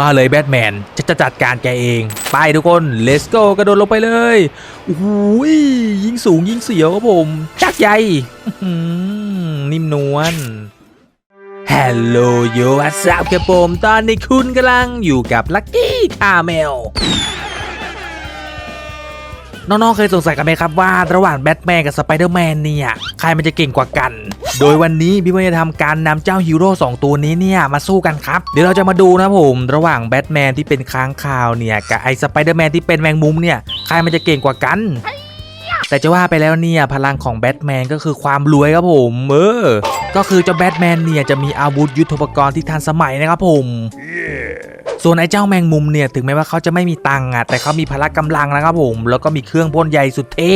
มาเลยแบทแมนจะจะจัดการแกเอง ไปทุกคน let's go กระโดดลงไปเลยโอ้โหยยิงสูงยิงเสียวครับผมจักใหญ่นิ่มนวลฮัลโหลโยอัสซับครับผม ตอนนี้คุณกำลังอยู่กับลักกี้คาเมล น้องๆเคยสงสัยกันไหมครับว่าระหว่างแบทแมนกับสไปเดอร์แมนเนี่ยใครมันจะเก่งกว่ากัน โดยวันนี้พี่เพื่อนจะทำการนำเจ้าฮีโร่สองตัวนี้เนี่ยมาสู้กันครับ เดี๋ยวเราจะมาดูนะผมระหว่างแบทแมนที่เป็นค้างคาวเนี่ยกับไอ้สไปเดอร์แมนที่เป็นแมงมุมเนี่ยใครมันจะเก่งกว่ากันแต่จะว่าไปแล้วเนี่ยพลังของแบทแมนก็คือความรวยครับผมเออก็คือเจ้าแบทแมนเนี่ยจะมีอาวุธยุทโธปกรณ์ที่ทันสมัยนะครับผม ส่วนไอ้เจ้าแมงมุมเนี่ยถึงแม้ว่าเขาจะไม่มีตังค์อะแต่เขามีพละกำลังนะครับผม แล้วก็มีเครื่องพ่นใยสุดเท่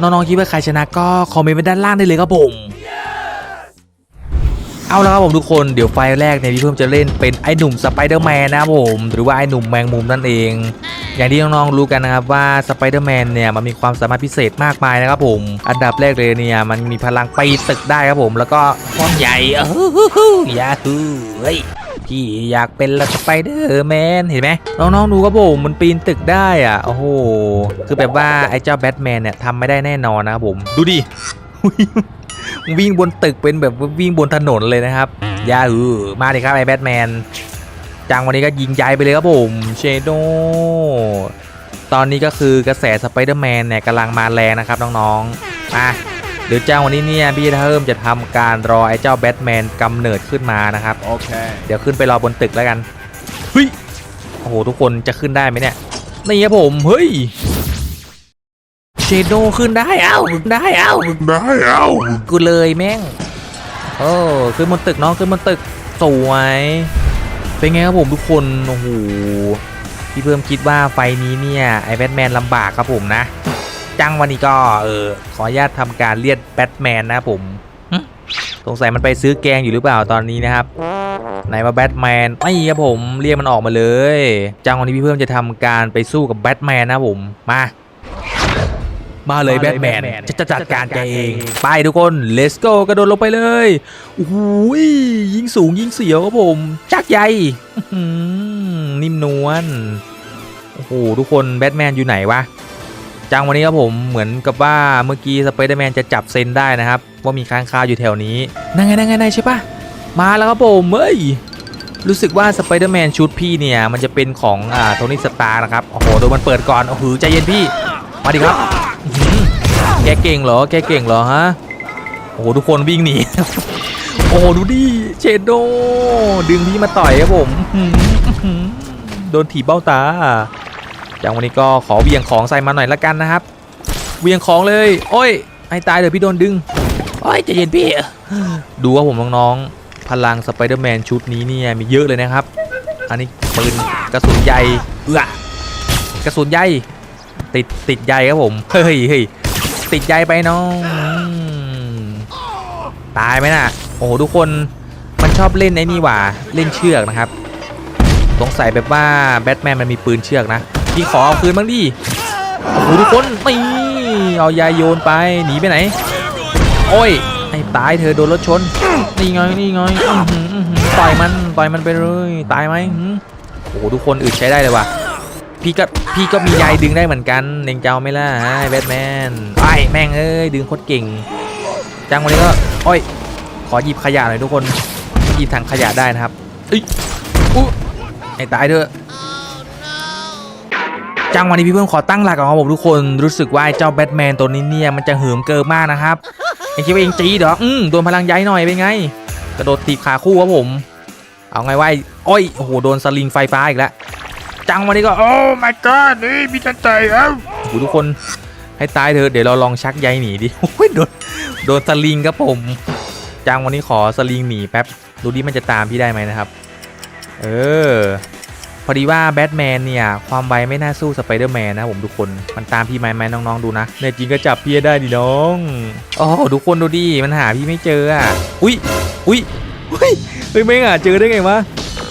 น้องๆคิดว่าใครชนะก็คอมเมนต์ไว้ด้านล่างได้เลยครับผมเอาละครับผมทุกคนเดี๋ยวไฟล์แรกเนี่ยพี่เพิ่มจะเล่นเป็นไอ้หนุ่มสไปเดอร์แมนนะครับผมหรือว่าไอ้หนุ่มแมงมุมนั่นเอง อย่างที่น้องๆรู้กันนะครับว่าสไปเดอร์แมนเนี่ยมันมีความสามารถพิเศษมากมายนะครับผมอันดับแรกเลยเนี่ยมันมีพลังปีตึกได้ครับผม แล้วก็พ่นใหญ่เออยาฮูเฮ้ย พี่อยากเป็นสไปเดอร์แมนเห็นไหมน้องๆดูครับผมมันปีนตึกได้อะโอ้โหคือแบบว่าไอ้เจ้าแบทแมนเนี่ยทำไม่ได้แน่นอนนะครับผมดูดิวิ่งบนตึกเป็นแบบวิ่งบนถนนเลยนะครับยาอือมาเลยครับไอ้แบทแมนจังวันนี้ก็ยิงใหญ่ไปเลยครับผมเชโดตอนนี้ก็คือกระแสสไปเดอร์แมนเนี่ยกำลังมาแรงนะครับน้องๆมา เดี๋ยวเจ้าวันนี้เนี่ยพี่เพิ่มจะทำการรอไอ้เจ้าแบทแมนกำเนิดขึ้นมานะครับ Okay. เดี๋ยวขึ้นไปรอบนตึกแล้วกันเฮ้ยโอ้โหทุกคนจะขึ้นได้ไหมเนี่ยนี่ครับผมเฮ้ยเชโดขึ้นได้เอ้าได้เอ้าได้เอากูเลยแม่งโอ้ขึ้นบนตึกน้องขึ้นบนตึกสวยเป็นไงครับผมทุกคนโอ้โหพี่เพิ่มคิดว่าไฟนี้เนี่ยไอ้แบทแมนลำบากครับผมนะ จังวันนี้ก็เออขออนุญาตทำการเรียกแบทแมนนะครับผมหึสงสัยมันไปซื้อแกงอยู่หรือเปล่าตอนนี้นะครับไหนมาแบทแมนไม่ครับผมเรียกมันออกมาเลย จังวันนี้พี่เพิ่มจะทำการไปสู้กับแบทแมนนะครับผมมามาเลยแบทแมนจะจะจัดการแกเอง ไปทุกคน let's go กระโดดลงไปเลยโอ้โหยยิงสูงยิงเสียวครับผม จักใหญ่อื้อหือนิ่มนวลโอ้โหทุกคนแบทแมนอยู่ไหนวะ จังวันนี้ครับผมเหมือนกับว่าเมื่อกี้สไปเดอร์แมนจะจับเซนได้นะครับ ว่ามีค้างคาวอยู่แถวนี้นั่งไงนั่งไงนั่งใช่ปะมาแล้วครับผมเฮ้ยรู้สึกว่าสไปเดอร์แมนชุดพี่เนี่ย มันจะเป็นของอ่าโทนี่สตาร์นะครับ โอ้โหโดนมันเปิดก่อนโอ้โหใจเย็นพี่ มาดิครับ แกเก่งเหรอ แกเก่งเหรอฮะ โอ้โหทุกคนวิ่งหนี โอ้โหดูดิเชดโด ดึงพี่มาต่อยครับผม โดนถีบเบ้าตา จากวันนี้ก็ขอเวียงของใส่มาหน่อยละกันนะครับ เวียงของเลย โอ้ยไอ้ตายเดี๋ยวพี่โดนดึง โอ้ยใจเย็นพี่ดูว่าผมน้องๆ พลังสไปเดอร์แมนชุดนี้เนี่ยมีเยอะเลยนะครับ อันนี้ปืนกระสุนใหญ่เอื้อกระสุนใหญ่ติดติดใหญ่ครับผม เฮ้ยเฮ้ยติดใหญ่ไปน้อง ตายไหมน่ะ โอ้โหทุกคนมันชอบเล่นไอ้นี่หว่า เล่นเชือกนะครับ สงสัยแบบว่าแบทแมนมันมีปืนเชือกนะ พี่ขอเอาคืนบ้างดิโอ้โหทุกคนนี่เอายาโยนไปหนีไปไหน โอ้ยไอ้ตายเธอโดนรถชนนี่ไงนี่ไงต่อยมันต่อยมันไปเลยตายไหมโอ้โหทุกคนอึดใช้ได้เลยว่ะพี่ก็พี่ก็มียายดึงได้เหมือนกันเองเจ้าไม่ล่ะแบทแมนไอ้แม่งเอ้ยดึงโคตรเก่งจังวันนี้ก็โอ้ยขอหยิบขยะหน่อยทุกคนหยิบถังขยะได้นะครับอุ๊ยไอ้ตายเถอะ จังวันนี้พี่เพิ่มขอตั้งหลักก่อนครับผมทุกคนรู้สึกว่าไอเจ้าแบทแมนตัวนี้เนี่ยมันจะเหิมเกินมากนะครับไอ้คิดว่าเองจีดเหรออืมโดนพลังย้ายหน่อยเป็นไง กระโดดตีบขาคู่ครับผม เอาไงวะไอ้โอ้ยโอ้โหโดนสลิงไฟฟ้าอีกแล้วจังวันนี้ก็โอ้ my god นี่พี่จันใจเอ้าโอ้โหทุกคนให้ตายเถอะเดี๋ยวเราลองชักใยหนีดิโอ้ยโดนโดนสลิงครับผม จังวันนี้ขอสลิงหนีแป๊บดูดิมันจะตามพี่ได้ไหมนะครับ เออ พอดีว่าแบทแมนเนี่ย ความไวไม่น่าสู้สไปเดอร์แมนนะผมทุกคนมันตามพี่ไมไหมน้องๆดูนะเนี่ยจริงก็จับพี่ได้ดิน้องโอ้โหทุกคนดูดิมันหาพี่ไม่เจออะอุ้ยอุ้ยอุ้ยเฮ้ยไม่งอะเจอได้ไงวะ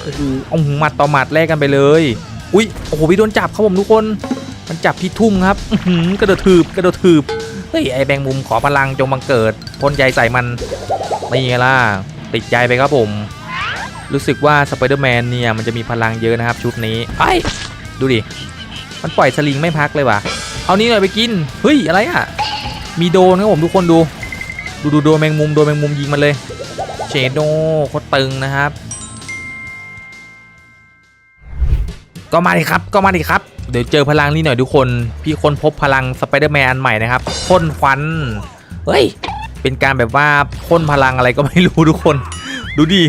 โอ้โหเอาหมัดต่อหมัดแลกกันไปเลย อุ้ยโอ้โหพี่โดนจับครับผมทุกคน มันจับพี่ทุ่มครับอืกระโดดถีบกระโดดถีบเฮ้ยไอแบงมุมขอพลังจงบังเกิดพ่นใยใส่มันนี่ไงล่ะติดใจไปครับผม รู้สึกว่าสไปเดอร์แมนเนี่ยมันจะมีพลังเยอะนะครับชุดนี้ไอ้ดูดิ มันปล่อยสลิงไม่พักเลยว่ะ เอานี้หน่อยไปกิน เฮ้ย อะไรอะ มีโดนครับผมทุกคนดู ดูดูโดนแมงมุมโดนแมงมุมยิงมันเลยเชโดโคตรตึงนะครับ ก็มาดิครับ ก็มาดิครับ เดี๋ยวเจอพลังนี่หน่อยทุกคน พี่ค้นพบพลังสไปเดอร์แมนอันใหม่นะครับพ่นควัน เฮ้ย เป็นการแบบว่าพ่นพลังอะไรก็ไม่รู้ทุกคน ดูดิ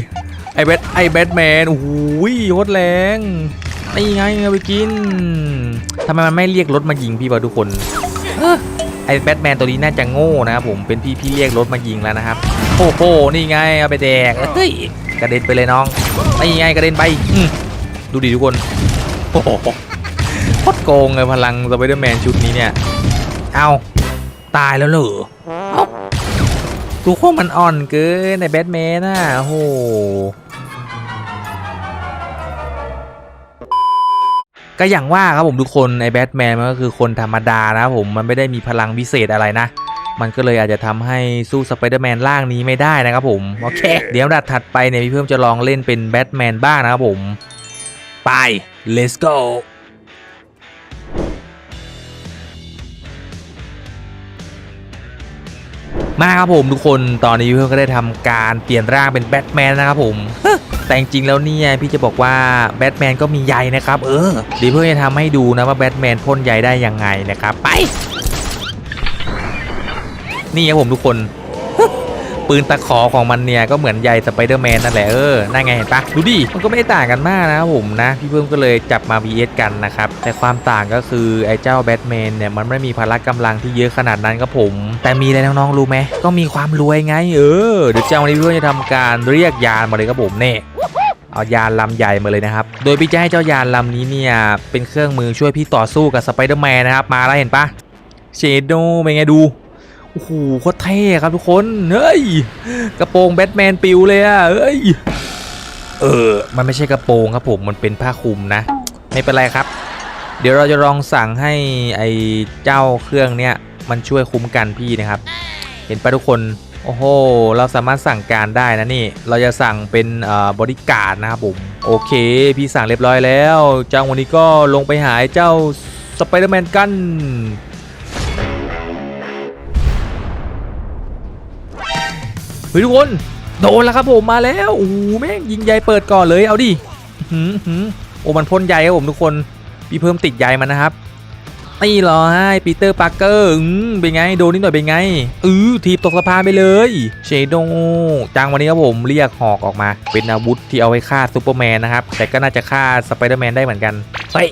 ไอแบทไอแบทแมนโอ้โหโคตรแรงนี่ไงเอาไปกินทำไมมันไม่เรียกรถมายิงพี่วะทุกคนเอ้อไอแบทแมนตัวนี้น่าจะโง่นะครับผมเป็นพี่พี่เรียกรถมายิงแล้วนะครับโอ้โหนี่ไงเอาไปแดกเฮ้ยกระเด็นไปเลยน้องนี่ไงกระเด็นไปดูดิทุกคนโอ้โหโคตรโกงเลยพลังสไปเดอร์แมนชุดนี้เนี่ยเอาตายแล้วเหรอ เอ้าตัวพวกมันอ่อนเกินในแบทแมนน่ะโอ้โหก็อย่างว่าครับผมทุกคนไอ้แบทแมนมันก็คือคนธรรมดานะครับผมมันไม่ได้มีพลังวิเศษอะไรนะ มันก็เลยอาจจะทำให้สู้สไปเดอร์แมนร่างนี้ไม่ได้นะครับผมโอเค เดี๋ยวดัดถัดไปเนี่ยพี่เพิ่มจะลองเล่นเป็นแบทแมนบ้างนะครับผม ไป let's go มาครับผมทุกคนตอนนี้พี่เพิ่มก็ได้ทำการเปลี่ยนร่างเป็นแบทแมนนะครับผมแต่จริงๆแล้วเนี่ยพี่จะบอกว่าแบทแมนก็มีใยนะครับเออเดี๋ยวเพื่อนจะทำให้ดูนะว่าแบทแมนพ่นใยได้ยังไงนะครับไป นี่ครับผมทุกคน ปืนตะขอของมันเนี่ยก็เหมือนใยสไปเดอร์แมนนั่นแหละเออนั่นไงเห็นปะดูดิมันก็ไม่ได้ต่างกันมากนะผมนะ พี่เพิ่มก็เลยจับมา vs กันนะครับแต่ความต่างก็คือไอ้เจ้าแบทแมนเนี่ยมันไม่มีพละกำลังที่เยอะขนาดนั้นครับผม แต่มีอะไรน้องๆรู้ไหมก็มีความรวยไงเออเดี๋ยวเจ้าวันนี้พี่เพิ่มจะทำการเรียกยานมาเลยครับผมเนี่ยเอายานลำใหญ่มาเลยนะครับ โดยพี่จะให้เจ้ายานลำนี้เนี่ยเป็นเครื่องมือช่วยพี่ต่อสู้กับสไปเดอร์แมนนะครับ มาแล้วเห็นปะเชโดเป็นไงดู โอ้โหโคตรเท่ครับทุกคน เฮ้ย กระโปรงแบทแมนปิวเลยอะเฮ้ย เออ มันไม่ใช่กระโปรงครับผม มันเป็นผ้าคลุมนะ ไม่เป็นไรครับ เดี๋ยวเราจะลองสั่งให้ไอ้เจ้าเครื่องเนี้ยมันช่วยคุ้มกันพี่นะครับ เห็นปะทุกคน โอ้โห เราสามารถสั่งการได้นะนี่ เราจะสั่งเป็นบริการนะครับผม โอเค พี่สั่งเรียบร้อยแล้ว เจ้าวันนี้ก็ลงไปหาเจ้าสไปเดอร์แมนกัน ฮ้ยทุกคนโดนแล้วครับผมมาแล้วโอ้แม่งยิงใยเปิดก่อนเลยเอาดิหือหือโอ้มันพ่นใยครับผมทุกคนพี่เพิ่มติดใยมันนะครับนี่เหรอให้ปีเตอร์ปาร์เกอร์อืมเป็นไงโดนนิดหน่อยเป็นไงอือทีบตกสะพานไปเลยเชโดจังวันนี้ครับผมเรียกหอกออกมา เป็นอาวุธที่เอาไว้ฆ่าซูเปอร์แมนนะครับ แต่ก็น่าจะฆ่าสไปเดอร์แมนได้เหมือนกันเฮ้ย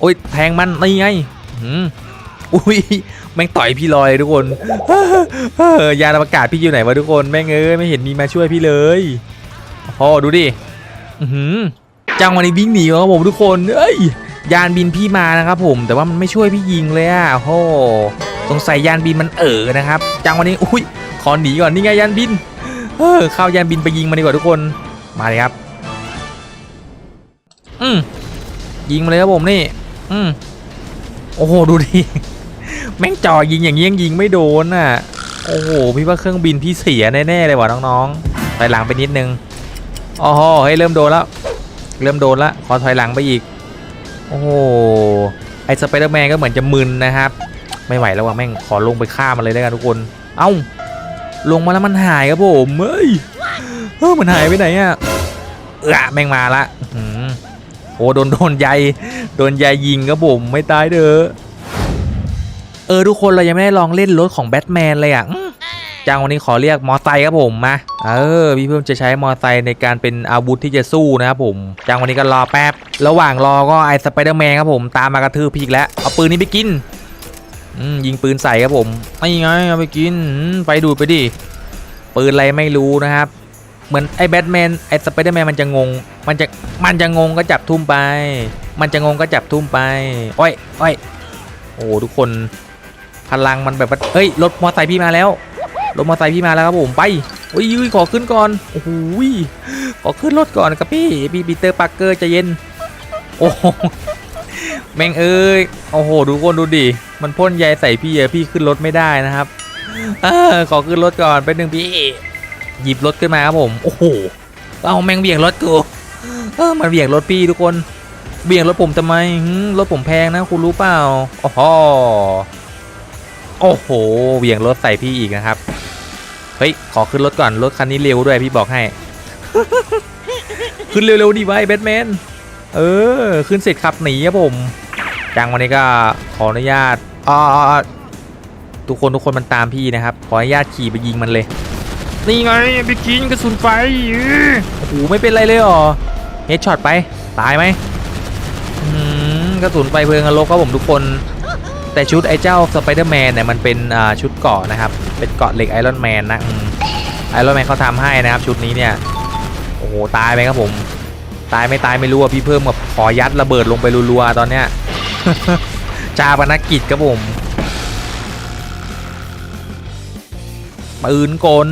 โอ้ยแทงมันนี่ไง อุ้ยแม่งต่อยพี่ลอยเลยทุกคนเออยานอวกาศพี่อยู่ไหนวะทุกคนแม่งเอ้ยไม่เห็นมีมาช่วยพี่เลยโอ้ดูดิอื้อหือจังวันนี้วิ่งหนีครับผมทุกคนเอ้ยยานบินพี่มานะครับผมแต่ว่ามันไม่ช่วยพี่ยิงเลยอะโอ้สงสัยยานบินมันเอ๋อนะครับ จังวันนี้อุ้ยขอหนีก่อนนี่ไงยานบินเออเข้ายานบินไปยิงมันดีกว่าทุกคนมาเลยครับ อืมยิงมาเลยครับผมนี่ อืมโอ้โหดูดิ แม่งจ่อยิงอย่างนี้ยังยิงไม่โดนอะ โอ้โห พี่ว่าเครื่องบินพี่เสียแน่ๆเลยว่ะน้องๆถอยหลังไปนิดนึงอ๋อเฮ้ยเริ่มโดนแล้ว เริ่มโดนแล้วขอถอยหลังไปอีก โอ้โห ไอสไปเดอร์แมนก็เหมือนจะมึนนะครับ ไม่ไหวแล้วว่ะแม่งขอลงไปฆ่ามันเลยแล้กันทุกคน เอ้า ลงมาแล้วมันหายครับผมเฮ้ยเออมันหายไปไหนอะเออแม่งมาละโอ้โดนโดนใยโดนใยยิงครับผมไม่ตายเด้อ เออทุกคนเรายังไม่ได้ลองเล่นรถของแบทแมนเลยอะจังวันนี้ขอเรียกมอไซค์ครับผมมาเออพี่เพิ่มจะใช้มอไซค์ในการเป็นอาวุธที่จะสู้นะครับผมจังวันนี้ก็รอแป๊บ ระหว่างรอก็ไอสไปเดอร์แมนครับผมตามมากระทืบพี่อีกแล้วเอาปืนนี้ไปกินยิงปืนใส่ครับผมไม่ไงเอาไปกินไปดูดไปดิปืนอะไรไม่รู้นะครับ เหมือนไอ้แบทแมนไอ้สไปเดอร์แมนมันจะงง มันจะมันจะงงก็จับทุ่มไป มันจะงงก็จับทุ่มไป อ้อยอ้อยโอ้ทุกคน พลังมันแบบว่าเฮ้ยรถมอเตอร์ไซค์พี่มาแล้วรถมอเตอร์ไซค์พี่มาแล้วครับผมไปโอ้ยขอขึ้นก่อนโอ้โหขอขึ้นรถก่อนครับพี่พี่ปีเตอร์ปาร์เกอร์จะเย็นโอ้โหแมงเอ้ยโอ้โหดูคนดูดิมันพ่นใยใส่พี่อะพี่ขึ้นรถไม่ได้นะครับอขอขึ้นรถก่อนไปหนึ่งพี่หยิบรถขึ้นมาครับผมโอ้โหเอาแมงเบี่ยงรถกูเออมันเบี่ยงรถพี่ทุกคนเบี่ยงรถผมทำไมรถผมแพงนะคุณรู้เปล่าโอ้ โหโอ้โหเบี่ยงรถใส่พี่อีกนะครับ เฮ้ย ขอขึ้นรถก่อน รถคันนี้เร็วด้วยพี่บอกให้ ขึ้นเร็วๆดีไว้แบทแมน เออ ขึ้นเสร็จขับหนีครับผมจังวันนี้ก็ขออนุญาตอ๋ออ๋ออ๋อทุกคนทุกคนมันตามพี่นะครับ ขออนุญาตขี่ไปยิงมันเลย นี่ไงไปกินกระสุนไฟอื้อโอ้โหไม่เป็นไรเลยเหรอ เฮดช็อตไป ตายไหมอืมกระสุนไฟเพลิงนรกครับผมทุกคน แต่ชุดไอ้เจ้าสไปเดอร์แมนเนี่ยมันเป็นชุดเกาะนะครับ เป็นเกาะเหล็กไอรอนแมนนะไอรอนแมนเขาทำให้นะครับ ชุดนี้เนี่ย โอ้โห ตายไหมครับผม ตายไม่ตายไม่รู้อะพี่เพิ่มกับขอยัดระเบิดลงไปรัวๆตอนเนี้ยจาปนกิจครับผมปืนกล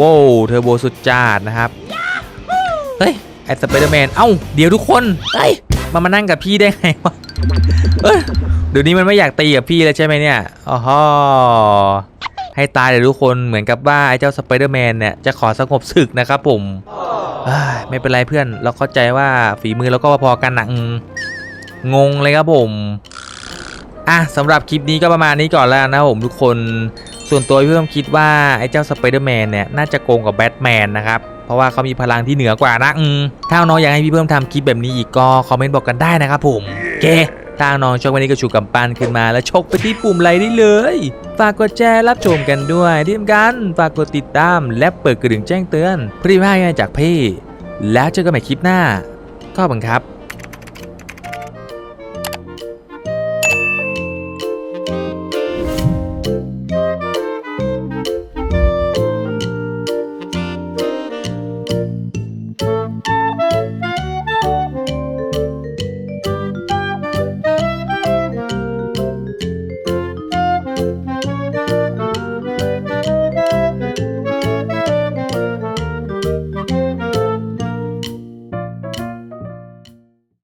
ว้าวเทอร์โบสุดจาดนะครับ เฮ้ย ไอสไปเดอร์แมน เอ้า เดี๋ยวทุกคน เฮ้ยมันมานั่งกับพี่ได้ไงวะ เอ้ย เดี๋ยวนี้มันไม่อยากตีกับพี่แล้วใช่ไหมเนี่ยอ๋อฮให้ตายเลยทุกคนเหมือนกับว่าไอ้เจ้าสไปเดอร์แมนเนี่ยจะขอสงบศึกนะครับผมไม่เป็นไรเพื่อน เราเข้าใจว่าฝีมือเราก็พอๆกันนะงงเลยครับผมอะสำหรับคลิปนี้ก็ประมาณนี้ก่อนแล้วนะผมทุกคนส่วนตัวพี่เพิ่มคิดว่าไอ้เจ้าสไปเดอร์แมนเนี่ยน่าจะโกงกับแบทแมนนะครับเพราะว่าเขามีพลังที่เหนือกว่านะถ้าน้องอยากให้พี่เพิ่มทำคลิปแบบนี้อีกก็คอมเมนต์บอกกันได้นะครับผมโอเค ถ้าน้องชอบวันนี้ก็ชูกำปั้นขึ้นมา แล้วชกไปที่ปุ่มไลค์ได้เลย ฝากกดแชร์รับชมกันด้วยที่สำคัญฝากกดติดตามและเปิดกระดิ่งแจ้งเตือนเพื่อที่ไม่ให้พาดจากพี่ แล้วเจอกันใหม่คลิปหน้าขอบังครับ